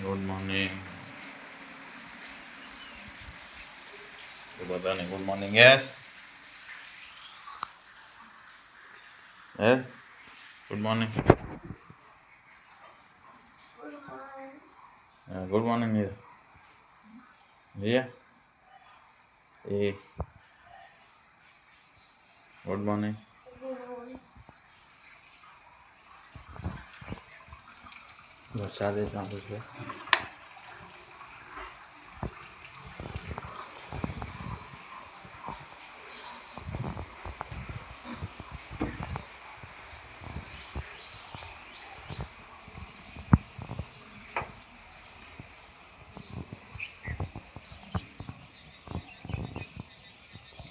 Good morning તો બધાને good morning yes હે? Good morning good morning Riya એ. Good morning વરસાદ ચાલુ છે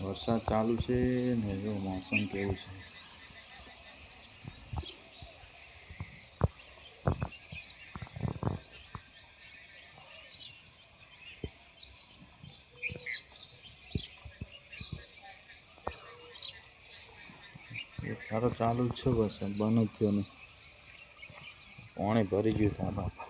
વરસાદ ચાલુ છે ને જો મોસમ કેવું છે તારો ચાલુ જ છે વરસાદ બંધ જ થયો નહીં. પાણી ભરી ગયું ત્યાં બાપા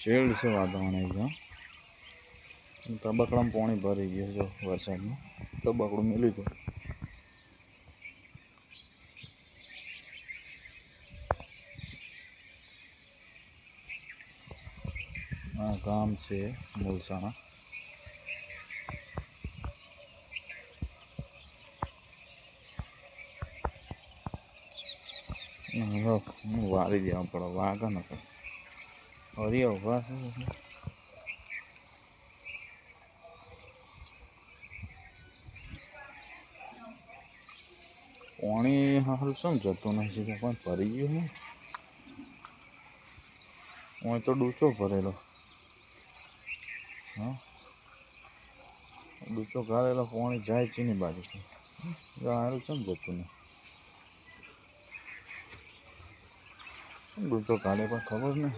શેડ છે વાતાવરણ જો તબકડામાં પાણી ભરી ગયું છે વરસાદમાં. તબકડું મેળ્યું હતું. આ ગામ છે મોલસાણા. હું વારી દેવા પડે વાગા ન તો હરી ઊભા છે. પાણી હાલ શું જતું નથી પણ ભરી ગયું હું તો ડૂચો ભરેલો. હા? બીજો ગાળેલો પાણી જાય છે બાજુ બાજુથી. હારું ચમ જતું નહીં? ડૂચો કાઢે પણ ખબર નહીં.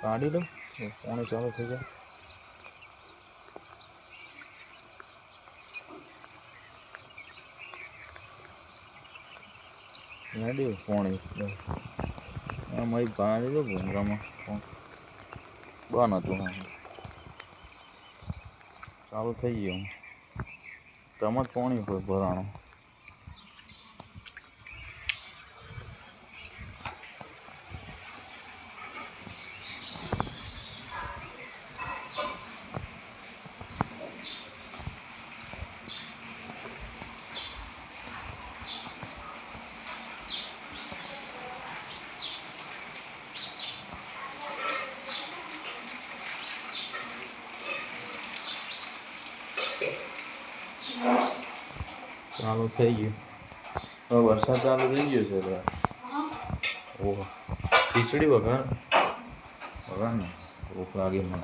કાઢી તો પાણી ચાલુ થઈ જાય. રેડી પાણી. એક ગાડી દો ભૂંગરામાં બંધ હતું ચાલુ થઈ ગયું. તમે જ પાણી ભરાણું. ચાલુ થઈ ગયું. હવે વરસાદ ચાલુ થઈ ગયો છે એટલે. ઓહો. ખીચડી વઘાર. વઘાર ને ભૂખ લાગે મને.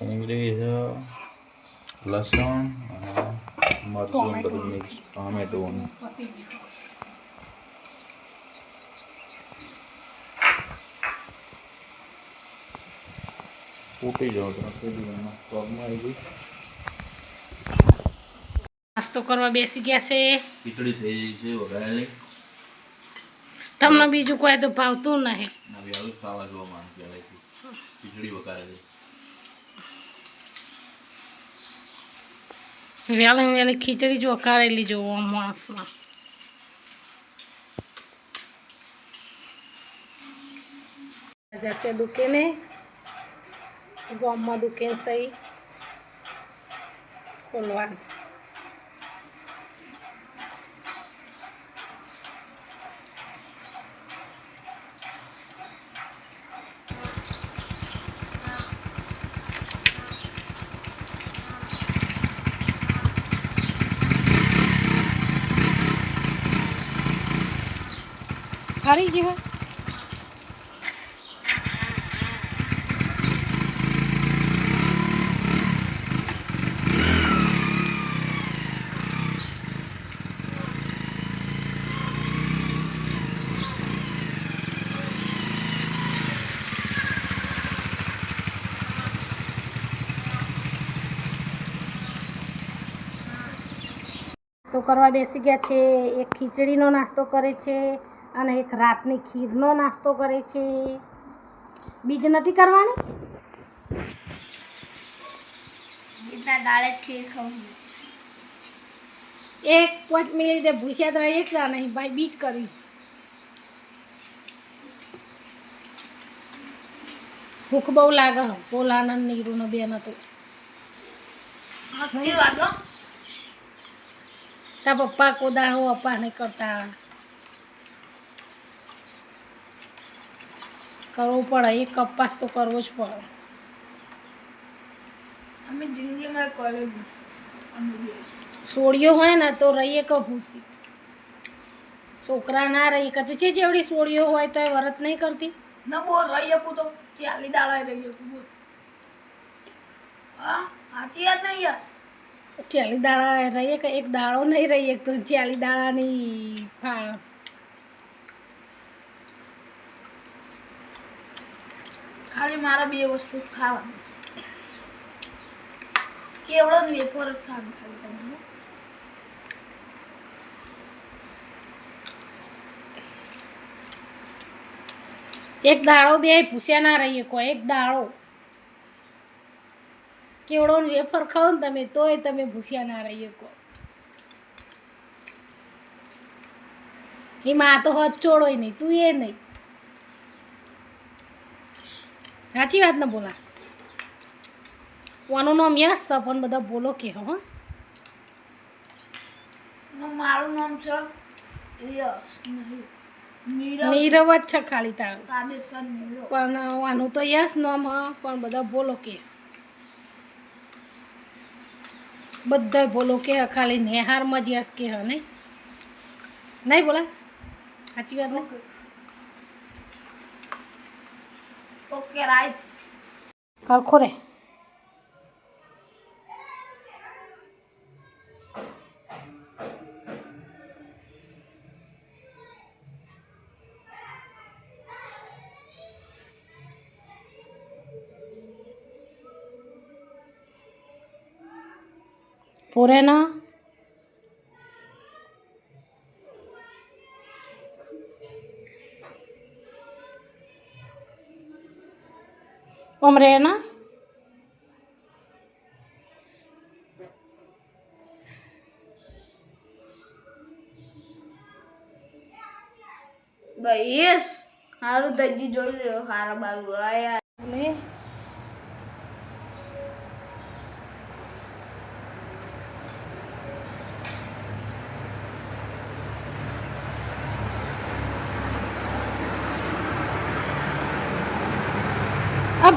ડુંગળી છે? લસણ. અને મરચું બધું મિક્સ ટામેટું ફૂટી જાવ નાસ્તો કરવા બેસી ગયા છે. ખીચડી થઈ છે વઘારેલી. તમને બીજું કોઈ તો ભાવતું નહીં. ખીચડી વઘારેલી. વહેલી વહેલી ખીચડી જો કારેલી જોવો માણસમાં જશે દુકેને ગામમાં દુકેન સહી ખોલવાનું. ફરી ગયો તો કરવા બેસી ગયા છે એક ખીચડીનો નાસ્તો કરે છે અને એક રાતની ખીરનો નાસ્તો કરે છે. બીજ નથી કરવાની? એક પાંચ મિનિટ ભૂસ્યા તો એકલા નહીં ભાઈ બીજ કરી. ભૂખ બહુ લાગે પોલાનંદ નીરુનો બેન હતો. તાર પપ્પા કોદા હો અપ્પા નહીં કરતા. કરવો પડે એ કપાસ તો કરવો જ પડે. અમે જિંદગીમાં કોલેજ સોડિયો હોય ને તો રહીએ કે ભૂસી. છોકરા ના રહી કરતી. છે જેવડી સોળીઓ હોય તો એ વરત નહીં કરતી. ન બોલ રહી શકું તો. ચાલી દાડા રહી શકું બોલ. હા સાચી યાદ નહીં યાર. ચાલી દાડા રહીએ કે એક દાળો નહીં રહીએ તો ચાલી દાળાની ફાળ. ખાલી મારા બે વસ્તુ ખાવાની. કેવડો વેપોર જ ખાવાનું ખાલી તમને. એક દાડો બે ભૂસ્યા ના રહીએ કોઈ, એક દાડો. કેવડો વેફર ખાઓ ને તમે, તોય તમે ભૂસ્યા ના રહીએ કો એમાં આ તો હદ નહીં, તું એ નહીં. સાચી વાત ને બોલા. કોનું નામ યસ છે પણ બધા બોલો કે હો. મારું નામ છે યસ નીરવ જ છે ખાલી તારું. પણ આનું તો યસ નામ હ પણ બધા બોલો કે. બધા બોલો કે ખાલી નેહારમાં જ યસ કે હ નહીં? નહીં બોલા સાચી વાત નહીં ઓકે રાઈટ હરખો રે પૂરે ના Omrena. Baik, harus tadi joy karena baru ya. Nih.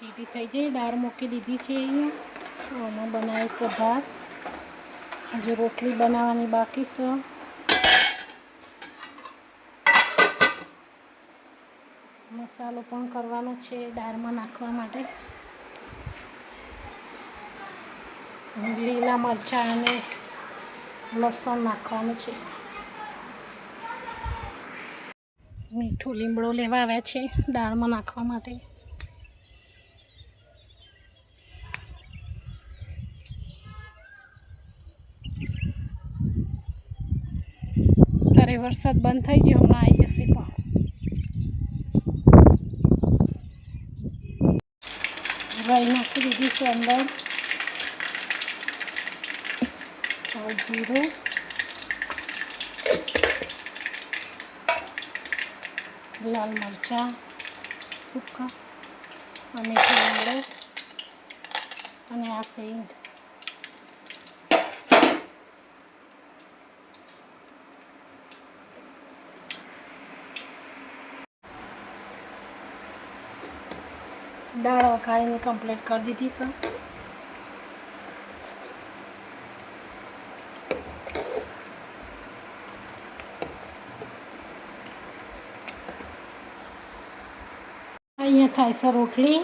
સીટી થઈ જાય, દાળ મૂકી દીધી છે અહીંયા. આમાં બનાવીશું ભાત. હજુ રોટલી બનાવવાની બાકી છે. મસાલો પણ કરવાનો છે દાળમાં નાખવા માટે. લીલા મરચાં અને લસણ નાખવાનું છે. મીઠું લીમડો લેવા આવ્યા છે દાળમાં નાખવા માટે. વરસાદ બંધ થઈ ગયો, હમણાં આવી જશે પણ. રાઈ નાખી દીધી છે અંદર? જીરું. લાલ મરચાં, સૂકા, અને લીમડો અને આ સેંગ દાળ વખાણીને કમ્પ્લીટ કરી દીધી છે અહીંયા થાય છે રોટલી.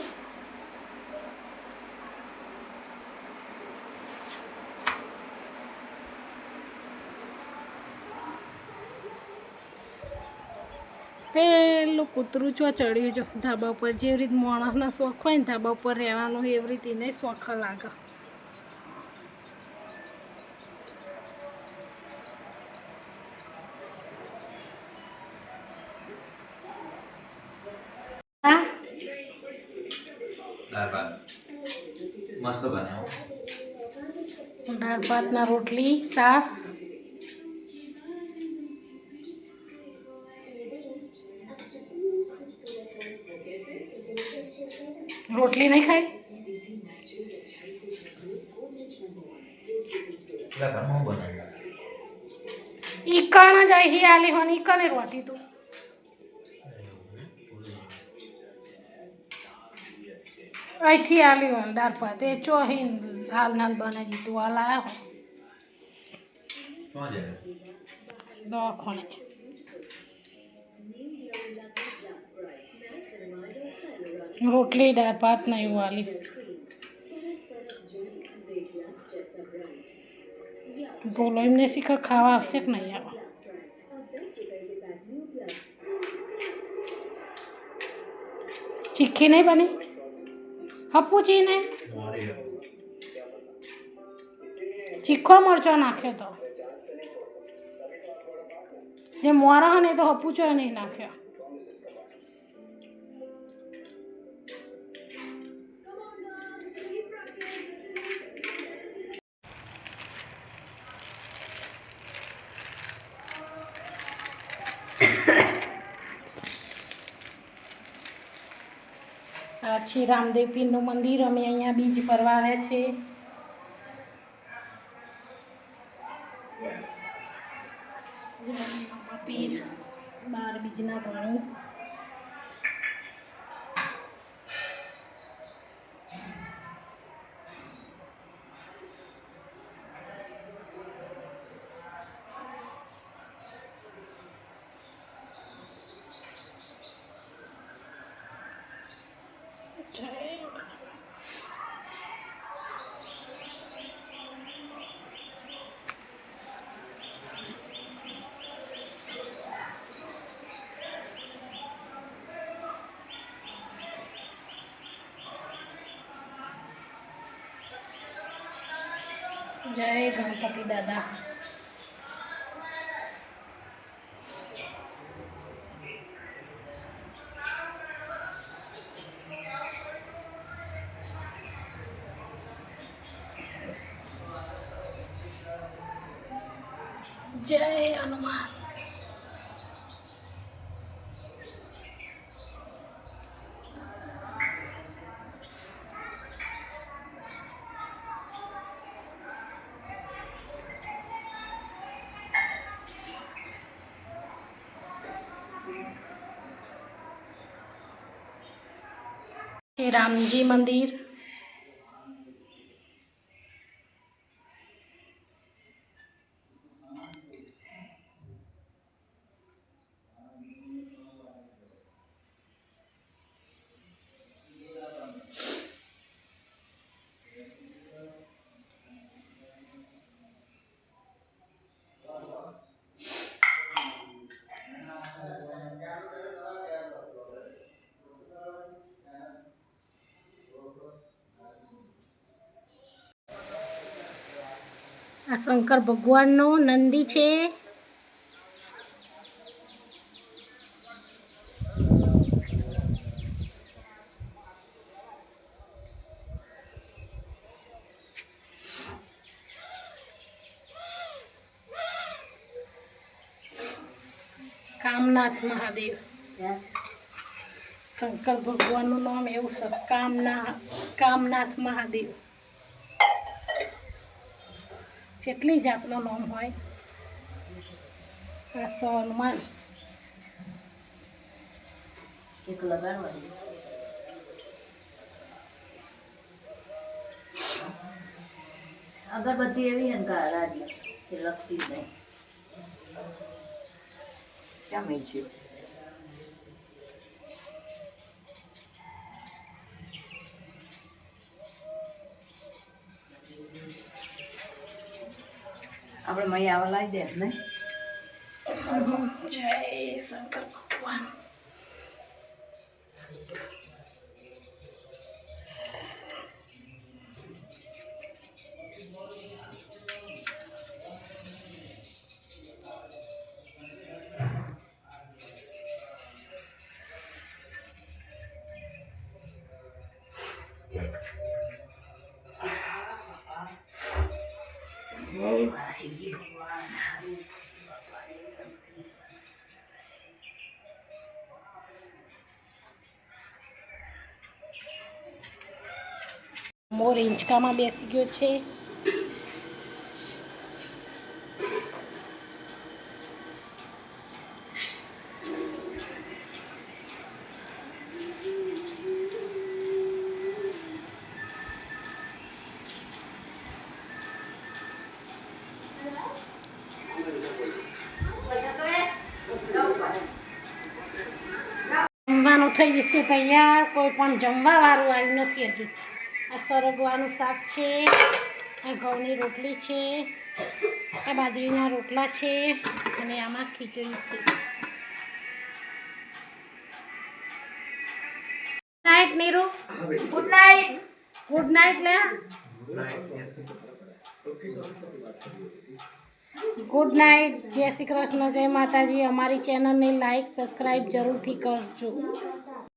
કૂતરું ચો ચડ્યું જો ધાબા ઉપર જેવી રીત માણસના શોખ હોય ને ધાબા ઉપર રહેવાનું એવી રીતે એને શોખ લાગે. મસ્ત બનાવો દાળ ભાતના રોટલી સાસ. રોટલી નહીં ખાઈ ઈકણ જ અહી આલી હોને ઈકણે રોતી તું અહીંથી આલી હોય દાર પાત એ ચો અહીં હાલ નાલ બનાવી દીધું હાલ આવ્યા હોય દવાખાને રોટલી દાળ ભાત ને એવું આલી. બોલો એમને શીખર ખાવા આવશે કે નહીં આવે? ચીખી નહીં બની? હપુચી નહીં? ચીખો મરચો નાખ્યો તો. જે મોરા ને તો હપુચો નહીં નાખ્યો. છે રામદેવ પીરનું મંદિર અમે અહીંયા બીજ પરવા આવ્યા છે. પીર બાર બીજના પાણી જય ગણપતિ દાદા જય હનુમાન. રામજી મંદિર. આ શંકર ભગવાનનો નંદી છે. કામનાથ મહાદેવ. શંકર ભગવાનનું નામ એવું છે, કામના કામનાથ મહાદેવ. જેટલી જાતનો નોમ હોય આ સો હનુમાન. એક લગાડવાની અગરબત્તી એવી હે ને રાજી લખતી નહીં કેમ છે? અહીં આવા લાવી દે ને જય શંકર ભગવાન. મોર હિંચકામાં બેસી ગયો છે. જમવાનું થઈ જશે તૈયાર કોઈ પણ જમવાવાળું આવ્યું નથી હજુ. આ સરગવાનું શાક છે આ ઘઉંની રોટલી છે આ બાજરીના રોટલા છે અને આમાં ખીચડી છે. Night Neeru good night good night લે ગુડ નાઇટ જય શ્રી કૃષ્ણ જય માતાજી. અમારી ચેનલને લાઈક સબસ્ક્રાઈબ જરૂરથી કરજો.